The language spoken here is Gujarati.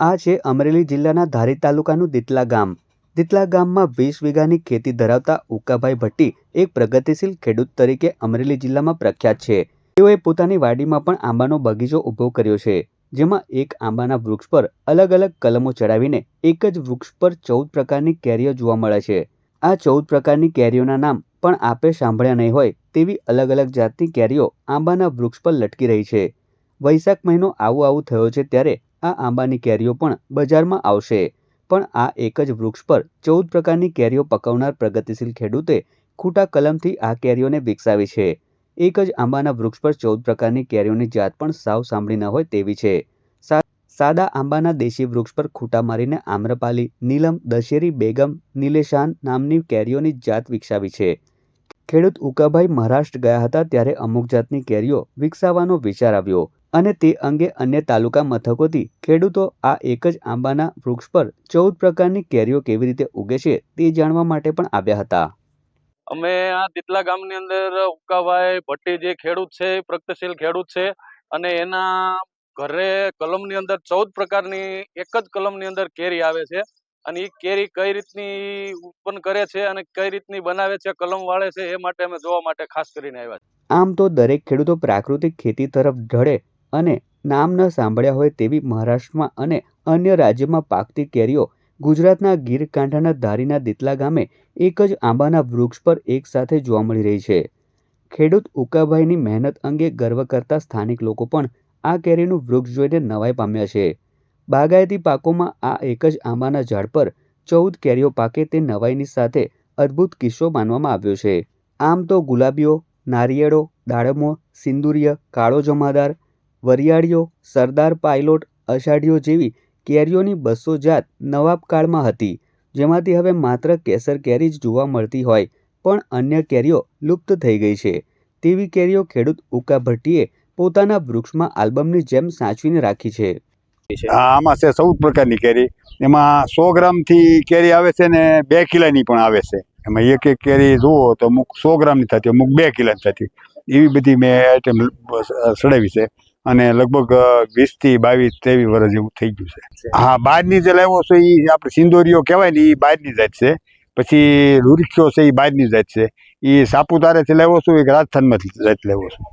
આ છે અમરેલી જિલ્લાના ધારી તાલુકાનું દિતલા ગામ. દિતલા ગામમાં વીસ વીઘાની ખેતી ધરાવતા ઉકાભાઈ ભટ્ટી એક પ્રગતિશીલ ખેડૂત તરીકે અમરેલી જિલ્લામાં પ્રખ્યાત છે. તેઓએ પોતાની વાડીમાં પણ આંબાનો બગીચો ઊભો કર્યો છે, જેમાં એક આંબાના વૃક્ષ પર અલગ અલગ કલમો ચડાવીને એક જ વૃક્ષ પર ચૌદ પ્રકારની કેરીઓ જોવા મળે છે. આ ચૌદ પ્રકારની કેરીઓના નામ પણ આપે સાંભળ્યા નહીં હોય તેવી અલગ અલગ જાતની કેરીઓ આંબાના વૃક્ષ પર લટકી રહી છે. વૈશાખ મહિનો આવું આવું થયો છે ત્યારે આ આંબાની કેરીઓ પણ બજારમાં આવશે. પણ આ એક જ વૃક્ષ પર ચૌદ પ્રકારની કેરીઓ પકવનાર પ્રગતિશીલ ખેડૂતે ખૂટા કલમથી આ કેરીઓને વિકસાવી છે. એક જ આંબાના વૃક્ષ પર ચૌદ પ્રકારની કેરીઓની જાત પણ સાવ સાંભળી ન હોય તેવી છે. સાદા આંબાના દેશી વૃક્ષ પર ખૂટા મારીને આમ્રપાલી, નીલમ, દશેરી, બેગમ, નીલેશાન નામની કેરીઓની જાત વિકસાવી છે. ખેડૂત ઉકાભાઈ મહારાષ્ટ્ર ગયા હતા ત્યારે અમુક જાતની કેરીઓ વિકસાવવાનો વિચાર આવ્યો. અને તે અંગે અન્ય તાલુકા મથકોથી ખેડૂતો આ એક જ આંબાના વૃક્ષ પર ચૌદ પ્રકારની કેરીઓ કેવી રીતે ઉગે છે તે જાણવા માટે પણ આવ્યા હતા. અમે આ દિતલા ગામની અંદર ઉકાભાઈ ભટ્ટી જે ખેડૂત છે એ પ્રગતિશીલ ખેડૂત છે અને એના ઘરે કલમની અંદર ચૌદ પ્રકારની એક જ કલમની અંદર કેરી આવે છે અને એ કેરી કઈ રીતની ઉત્પન્ન કરે છે અને કઈ રીતની બનાવે છે કલમ વાળે છે એ માટે અમે જોવા માટે ખાસ કરીને આવ્યા આમ તો દરેક ખેડૂતો પ્રાકૃતિક ખેતી તરફ ઢળે અને નામ ન સાંભળ્યા હોય તેવી મહારાષ્ટ્રમાં અને અન્ય રાજ્યમાં પાકતી કેરીઓ ગુજરાતના ગીર કાંઠાના ધારીના દિતલા ગામે એક જ આંબાના વૃક્ષ પર એક સાથે જોવા મળી રહી છે. ખેડૂત ઉકાભાઈની મહેનત અંગે ગર્વ કરતા સ્થાનિક લોકો પણ આ કેરીનું વૃક્ષ જોઈને નવાઈ પામ્યા છે. બાગાયતી પાકોમાં આ એક જ આંબાના ઝાડ પર ચૌદ કેરીઓ પાકે તે નવાઈની સાથે અદ્ભુત કિસ્સો માનવામાં આવ્યો છે. આમ તો ગુલાબીઓ, નારિયેળો, દાડમો, સિંદુરિય, કાળો જમાદાર વરિયાળીઓ, સરદાર પાયલોટ, અષાઢીઓ જેવી કેરીઓની બસો જાત નવાબ કાળમાં હતી, જેમાંથી હવે માત્ર કેસર કેરી જ જોવા મળતી હોય, પણ અન્ય કેરીઓ લુપ્ત થઈ ગઈ છે. તેવી કેરીઓ ખેડૂત ઉકા ભટ્ટીએ પોતાના વૃક્ષમાં આલ્બમની જેમ સાચવીને રાખી છે. આમાં છે ચૌદ પ્રકારની કેરી. એમાં સો ગ્રામથી કેરી આવે છે ને બે કિલાની પણ આવે છે. એમાં એક એક કેરી જુઓ તો અમુક સો ગ્રામની થતી, અમુક બે કિલાની થતી. એવી બધી મેં આઈટમ સડાવી છે. અને લગભગ વીસથી બાવીસ ત્રેવીસ વર્ષ જેવું થઈ ગયું છે. હા બહારની જે લાવ્યો છે એ આપણે સિંદોરીઓ કહેવાય ને એ બહારની જાત છે. પછી લુરખ્યો છે એ બહારની જાત છે. એ સાપુતારાથી લાવ્યો છું એક રાજસ્થાનમાંથી જાત લાવ્યો છું.